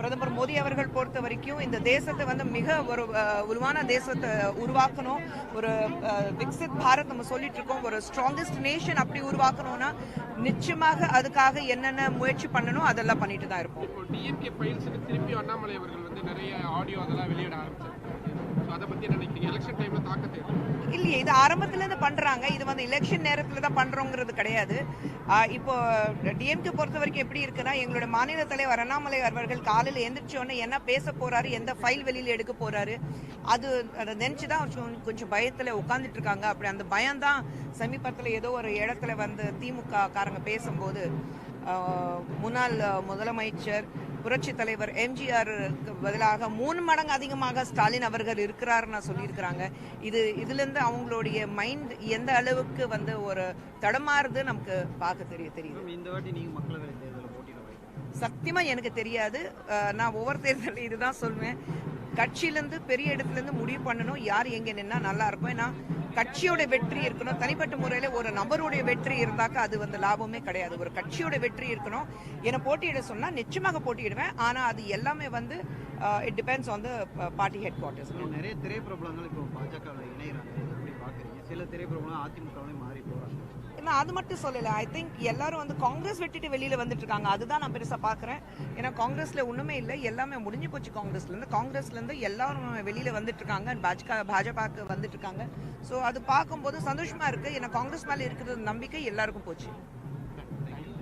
பிரதமர் மோடி அவர்கள் பொறுத்த வரைக்கும் இந்த தேசத்தை வந்து மிக ஒரு உருவான தேசத்தை உருவாக்கணும். ஒரு விக்சித் பாரத் நம்ம சொல்லிட்டு இருக்கோம். ஒரு ஸ்ட்ராங்கஸ்ட் நேஷன் அப்படி உருவாக்கணும்னா நிச்சயமாக அதுக்காக என்னென்ன முயற்சி பண்ணணும் அதெல்லாம் பண்ணிட்டு தான் இருப்போம். இப்போ டிஎம்கே ஃபைல்ஸுக்கு திருப்பி அண்ணாமலை அவர்கள் வந்து நிறைய ஆடியோ அதெல்லாம் வெளியிட ஆரம்பிச்சிருக்காங்க அதை பத்தி நினைக்கிறீங்க? எலெக்ஷன் டைம்ல தாக்கத்தை இல்லையே இது ஆரம்பத்துல இருந்து பண்றாங்க. இது வந்து எலெக்ஷன் நேரத்துல தான் பண்றோங்கிறது கிடையாது. இப்போ டிஎம்கே பொறுத்த வரைக்கும் எப்படி இருக்குன்னா எங்களோட மாநில தலைவர் அண்ணாமலை அவர்கள் காலையில் எந்திரிச்சோடனே என்ன பேச போறாரு எந்த ஃபைல் வெளியில எடுக்க போறாரு அது அதை நினைச்சுதான் கொஞ்சம் கொஞ்சம் பயத்துல உட்கார்ந்துட்டு இருக்காங்க. அப்படி அந்த பயம்தான் சமீபத்தில் ஏதோ ஒரு இடத்துல வந்து திமுக காரங்க பேசும்போது முன்னாள் முதலமைச்சர் புரட்சி தலைவர் எம்ஜிஆருக்கு பதிலாக மூணு மடங்கு அதிகமாக ஸ்டாலின் அவர்கள் இருக்கிறாருன்னு சொல்லியிருக்கிறாங்க. இது இதுல இருந்து அவங்களுடைய மைண்ட் எந்த அளவுக்கு வந்து ஒரு தடமாறுது நமக்கு பார்க்க தெரிய தெரியுது. இந்த வாட்டி நீங்க மக்களவை தேர்தலில் போட்டியிட போறீங்க சத்தியமா எனக்கு தெரியாது. நான் ஒவ்வொரு தேர்தலில் இதுதான் சொல்வேன். கட்சியிலேருந்து பெரிய இடத்துல இருந்து முடிவு பண்ணணும் யார் எங்கே நின்னா நல்லா இருக்கும். ஏன்னா கட்சியோட வெற்றி இருக்கணும். தனிப்பட்ட முறையில் ஒரு நபருடைய வெற்றி இருந்தாக்க அது வந்து லாபமே கிடையாது. ஒரு கட்சியோட வெற்றி இருக்கணும். என்னை போட்டியிட சொன்னால் நிச்சயமாக போட்டியிடுவேன். ஆனால் அது எல்லாமே வந்து it depends on the party headquarters நிறைய திரைப்பிரபலங்கள் இப்போ பாஜக இணைகிறாங்க பார்க்குறீங்க சில திரைப்பிரபலம் அதிமுகவிலையும் மாறி போகிறாங்க நான் அது மட்டும் சொல்லல. ஐ திங்க் எல்லாரும் வந்து காங்கிரஸ் விட்டுட்டு வெளியில வந்துட்டு இருக்காங்க அதுதான் நான் பெருசா பாக்குறேன். ஏன்னா காங்கிரஸ்ல ஒண்ணுமே இல்லை. எல்லாமே முடிஞ்சு போச்சு காங்கிரஸ்ல இருந்து. காங்கிரஸ்ல இருந்து எல்லாரும் வெளியில வந்துட்டு இருக்காங்க பாஜக பாஜகவுக்கு வந்துட்டு இருக்காங்க ஸோ அது பார்க்கும்போது சந்தோஷமா இருக்கு. ஏன்னா காங்கிரஸ் மேல இருக்கிற நம்பிக்கை எல்லாருக்கும் போச்சு.